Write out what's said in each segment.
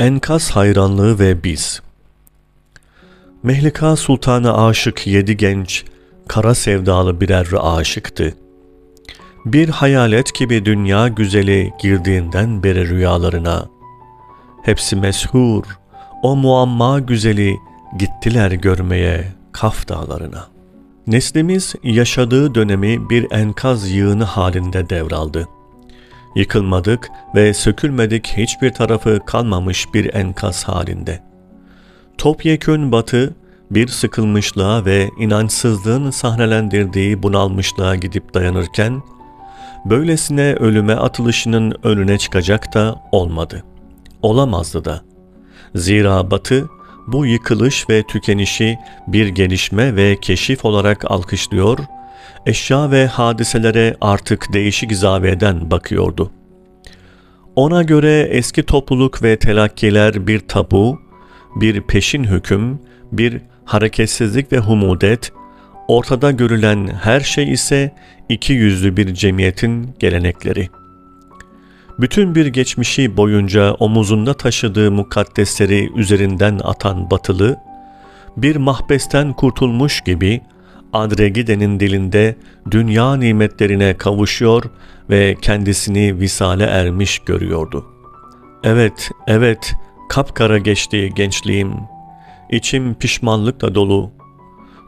Enkaz hayranlığı ve biz. Mehlika Sultan'a aşık yedi genç, kara sevdalı birer aşıktı. Bir hayalet gibi dünya güzeli girdiğinden beri rüyalarına. Hepsi meshur, o muamma güzeli gittiler görmeye Kaf dağlarına. Neslimiz yaşadığı dönemi bir enkaz yığını halinde devraldı. Yıkılmadık ve sökülmedik hiçbir tarafı kalmamış bir enkaz halinde. Topyekün batı bir sıkılmışlığa ve inançsızlığın sahnelendirdiği bunalmışlığa gidip dayanırken, böylesine ölüme atılışının önüne çıkacak da olmadı. Olamazdı da. Zira batı bu yıkılış ve tükenişi bir gelişme ve keşif olarak alkışlıyor, eşya ve hadiselere artık değişik zaviyeden bakıyordu. Ona göre eski topluluk ve telakkiler bir tabu, bir peşin hüküm, bir hareketsizlik ve humudet, ortada görülen her şey ise iki yüzlü bir cemiyetin gelenekleri. Bütün bir geçmişi boyunca omuzunda taşıdığı mukaddesleri üzerinden atan batılı, bir mahbesten kurtulmuş gibi Adregide'nin dilinde dünya nimetlerine kavuşuyor ve kendisini visale ermiş görüyordu. Evet, evet, kapkara geçti gençliğim. İçim pişmanlıkla dolu.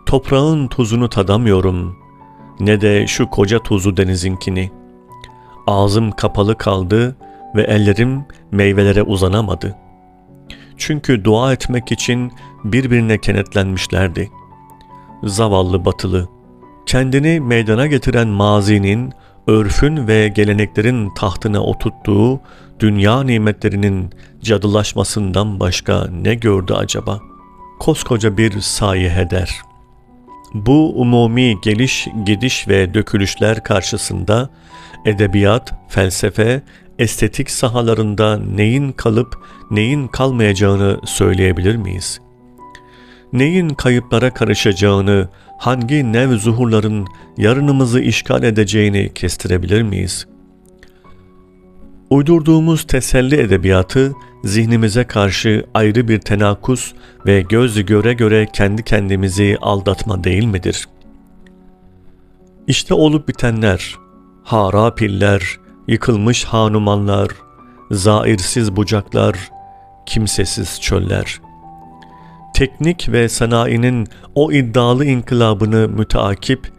Toprağın tuzunu tadamıyorum. Ne de şu koca tuzu denizinkini. Ağzım kapalı kaldı ve ellerim meyvelere uzanamadı. Çünkü dua etmek için birbirine kenetlenmişlerdi. Zavallı batılı, kendini meydana getiren mazinin, örfün ve geleneklerin tahtına oturttuğu dünya nimetlerinin cadılaşmasından başka ne gördü acaba? Koskoca bir sayi heder. Bu umumi geliş, gidiş ve dökülüşler karşısında edebiyat, felsefe, estetik sahalarında neyin kalıp neyin kalmayacağını söyleyebilir miyiz? Neyin kayıplara karışacağını, hangi nev zuhurların yarınımızı işgal edeceğini kestirebilir miyiz? Uydurduğumuz teselli edebiyatı zihnimize karşı ayrı bir tenakus ve göz göre göre kendi kendimizi aldatma değil midir? İşte olup bitenler, harapiller, yıkılmış hanumanlar, zairsiz bucaklar, kimsesiz çöller. Teknik ve sanayinin o iddialı inkılabını müteakip,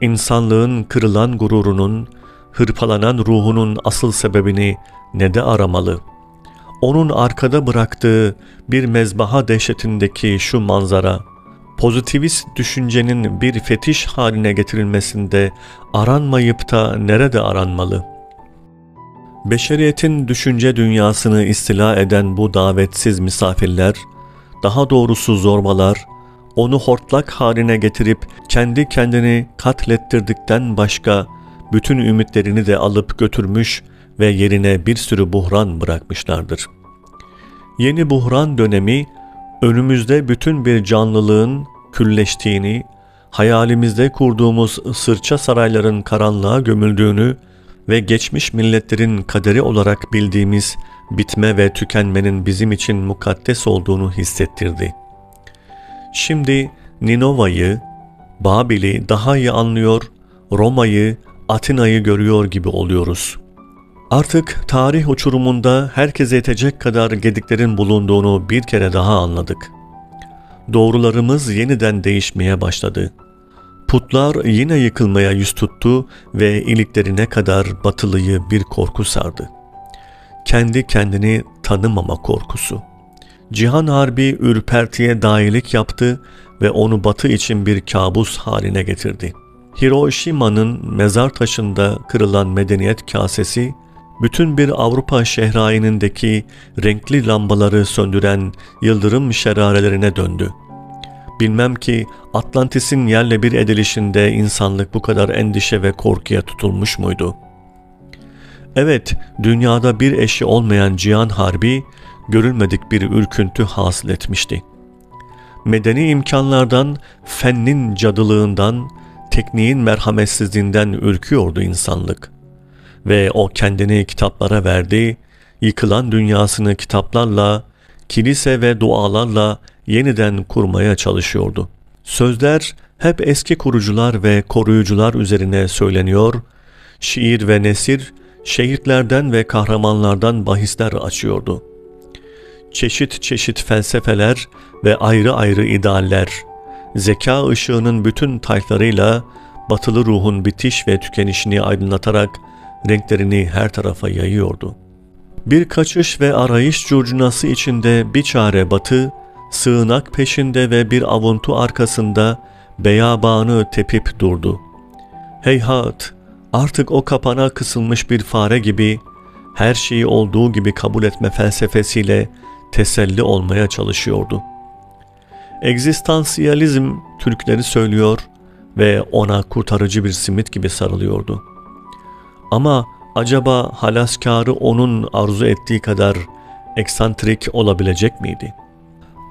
insanlığın kırılan gururunun, hırpalanan ruhunun asıl sebebini ne de aramalı? Onun arkada bıraktığı bir mezbaha dehşetindeki şu manzara, pozitivist düşüncenin bir fetiş haline getirilmesinde aranmayıp da nerede aranmalı? Beşeriyetin düşünce dünyasını istila eden bu davetsiz misafirler, daha doğrusu zorbalar, onu hortlak haline getirip kendi kendini katlettirdikten başka bütün ümitlerini de alıp götürmüş ve yerine bir sürü buhran bırakmışlardır. Yeni buhran dönemi önümüzde bütün bir canlılığın külleştiğini, hayalimizde kurduğumuz sırça sarayların karanlığa gömüldüğünü ve geçmiş milletlerin kaderi olarak bildiğimiz bitme ve tükenmenin bizim için mukaddes olduğunu hissettirdi. Şimdi Ninova'yı, Babil'i daha iyi anlıyor, Roma'yı, Atina'yı görüyor gibi oluyoruz. Artık tarih uçurumunda herkese yetecek kadar gediklerin bulunduğunu bir kere daha anladık. Doğrularımız yeniden değişmeye başladı. Putlar yine yıkılmaya yüz tuttu ve iliklerine kadar batılıyı bir korku sardı. Kendi kendini tanımama korkusu. Cihan Harbi ürpertiye dahilik yaptı ve onu batı için bir kabus haline getirdi. Hiroşima'nın mezar taşında kırılan medeniyet kasesi bütün bir Avrupa şehrainindeki renkli lambaları söndüren yıldırım şerarelerine döndü. Bilmem ki Atlantis'in yerle bir edilişinde insanlık bu kadar endişe ve korkuya tutulmuş muydu? Evet, dünyada bir eşi olmayan Cihan Harbi, görülmedik bir ürküntü hasıl etmişti. Medeni imkanlardan, fennin cadılığından, tekniğin merhametsizliğinden ürküyordu insanlık.'' ve o kendini kitaplara verdi, yıkılan dünyasını kitaplarla, kilise ve dualarla yeniden kurmaya çalışıyordu. Sözler hep eski kurucular ve koruyucular üzerine söyleniyor, şiir ve nesir şehitlerden ve kahramanlardan bahisler açıyordu. Çeşit çeşit felsefeler ve ayrı ayrı idealler, zeka ışığının bütün tayflarıyla batılı ruhun bitiş ve tükenişini aydınlatarak renklerini her tarafa yayıyordu. Bir kaçış ve arayış curcunası içinde bir çare batı, sığınak peşinde ve bir avuntu arkasında beyabanı tepip durdu. Heyhat, artık o kapana kısılmış bir fare gibi her şeyi olduğu gibi kabul etme felsefesiyle teselli olmaya çalışıyordu. Egzistansiyalizm Türkleri söylüyor ve ona kurtarıcı bir simit gibi sarılıyordu. Ama acaba halaskarı onun arzu ettiği kadar eksantrik olabilecek miydi?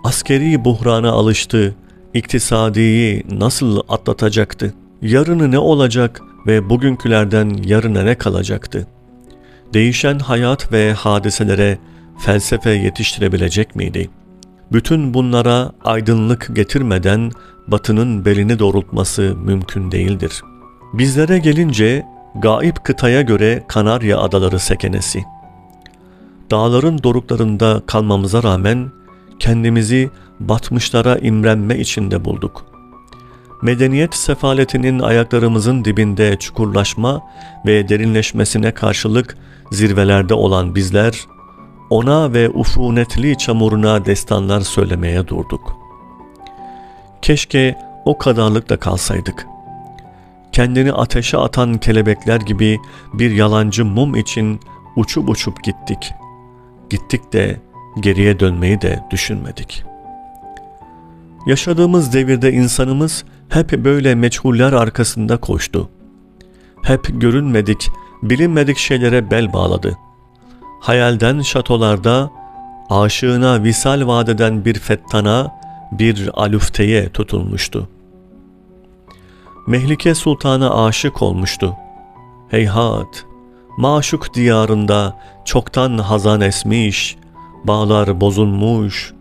Askeri buhrana alıştı, iktisadiyi nasıl atlatacaktı? Yarını ne olacak ve bugünkülerden yarına ne kalacaktı? Değişen hayat ve hadiselere felsefe yetiştirebilecek miydi? Bütün bunlara aydınlık getirmeden batının belini doğrultması mümkün değildir. Bizlere gelince gaip kıtaya göre Kanarya Adaları sekenesi. Dağların doruklarında kalmamıza rağmen kendimizi batmışlara imrenme içinde bulduk. Medeniyet sefaletinin ayaklarımızın dibinde çukurlaşma ve derinleşmesine karşılık zirvelerde olan bizler, ona ve ufunetli çamuruna destanlar söylemeye durduk. Keşke o kadarlık da kalsaydık. Kendini ateşe atan kelebekler gibi bir yalancı mum için uçup uçup gittik. Gittik de geriye dönmeyi de düşünmedik. Yaşadığımız devirde insanımız hep böyle meçhuller arkasında koştu. Hep görünmedik, bilinmedik şeylere bel bağladı. Hayalden şatolarda, aşığına visal vadeden bir fettana, bir alufteye tutulmuştu. Mehlike Sultan'a aşık olmuştu. Heyhat, maşuk diyarında çoktan hazan esmiş, bağlar bozulmuş,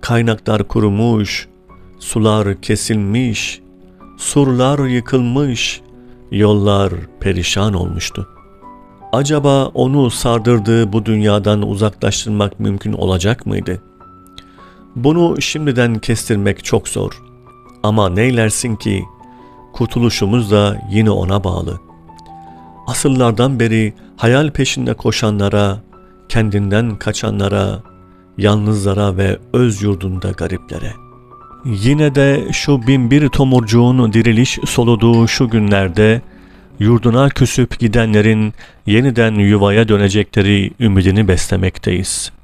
kaynaklar kurumuş, sular kesilmiş, surlar yıkılmış, yollar perişan olmuştu. Acaba onu sardırdığı bu dünyadan uzaklaştırmak mümkün olacak mıydı? Bunu şimdiden kestirmek çok zor. Ama neylersin ki kurtuluşumuz da yine ona bağlı. Asıllardan beri hayal peşinde koşanlara, kendinden kaçanlara, yalnızlara ve öz yurdunda gariplere. Yine de şu binbir tomurcuğun diriliş soluduğu şu günlerde yurduna küsüp gidenlerin yeniden yuvaya dönecekleri ümidini beslemekteyiz.''